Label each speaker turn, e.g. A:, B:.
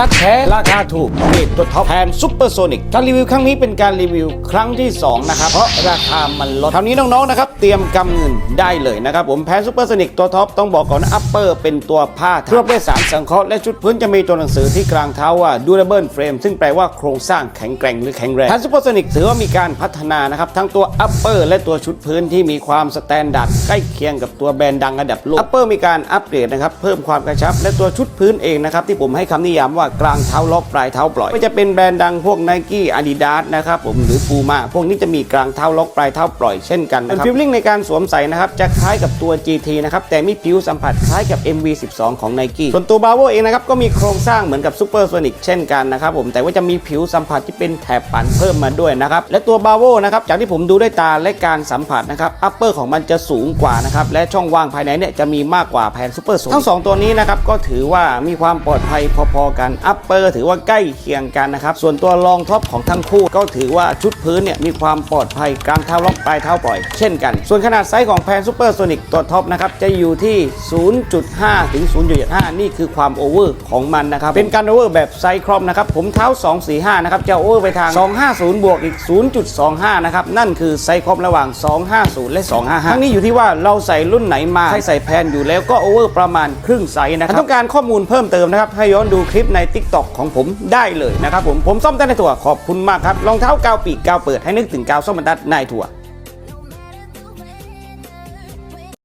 A: ตัดแท้ราคาถูกเกรดตัวท็อปแทนซุปเปอร์โซนิกการรีวิวครั้งนี้เป็นการรีวิวครั้งที่ 2 นะครับ เพราะราคามันลดคราวนี้น้องๆนะครับ เตรียมกำเงินได้เลยนะครับ ผมแพนซุปเปอร์โซนิกตัวท็อปต้องบอกก่อนอัปเปอร์เป็นตัวผ้าเคลือบด้วยสารสังเคราะห์และชุดพื้นจะมีตัวหนังสือที่กลางเท้าว่า durable frame ซึ่งแปลว่าโครงสร้างแข็งแกร่งหรือแข็งแรงแพนซุปเปอร์โซนิกถือว่ามีการพัฒนานะครับทั้งตัวอัปเปอร์และตัวชุดพื้นที่มีความสแตนดาร์ดใกล้เคียงกับตัวแบรนด์ดังระดับโลกอัปเปอร์มีการอัปเกรดนะครับเพิ่มความกระชับและตัวชุดพื้นเองนะครับที่ผมให้คำนิยามว่ากลางเท้าล็อกปลายเท้าปล่อย ไม่จะเป็นแบรนด์ดังพวก n i กี้อาดิดาสนะครับผมหรือปูมาพวกนี้จะมีกลางเท้าล็อกปลายเท้าปล่อยเช่นกันนะครับฟิลลิ่งในการสวมใส่นะครับจะคล้ายกับตัว GT นะครับแต่มีผิวสัมผัสคล้ายกับ MV12 ของ n i กี้ส่วนตัวบาโวเองนะครับก็มีโครงสร้างเหมือนกับซูเปอร์โซนิกเช่นกันนะครับผมแต่ว่าจะมีผิวสัมผัสที่เป็นแถบปันเพิ่มมาด้วยนะครับและตัวบาโวนะครับจากที่ผมดูด้วยตาและการสัมผัสนะครับอัปเปอร์ของมันจะสูงกว่านะครับและช่องว่างภายในเนี่ยจะมีมากกว่าแผ่นซูเปอร์โซนิกทั้งสองตัวนี้นะครับก็ถือว่ามีความปลอดภัยพอๆกันอัปเปอร์ถือว่าใกล้เคียงกันนะครับ ส่วนตัวรองท็อปของทั้งคู่ก็ถือว่าชุดพื้นเนี่ยมีความปลอดภัยกลางเท้าล็อกปลายเท้าปล่อย เช่นกัน ส่วนขนาดไซส์ของแพนซูเปอร์โซนิกตัวท็อปนะครับจะอยู่ที่ 0.5 ถึง 0.75 นี่คือความโอเวอร์ของมันนะครับ เป็นการโอเวอร์แบบไซส์ครอมนะครับ ผมเท้า 245 นะครับจะโอเวอร์ไปทาง 250 บวกอีก 0.25 นะครับ นั่นคือไซส์ครอมระหว่าง 250 และ 255 ทั้งนี้อยู่ที่ว่าเราใส่รุ่นไหนมาให้ใส่แพนอยู่แล้วก็โอเวอร์ประมาณครึ่งไซส์นะครับต้องการข้อมูลเพิ่มเติมนะครับให้ย้อนดูคลิปใน TikTok ของผมได้เลยนะครับผมผมซ่อมได้ในตัวขอบคุณมากครับรองเท้ากาวปีกกาวเปิดให้นึกถึงกาวซ่อมบรรทัดนายถั่ว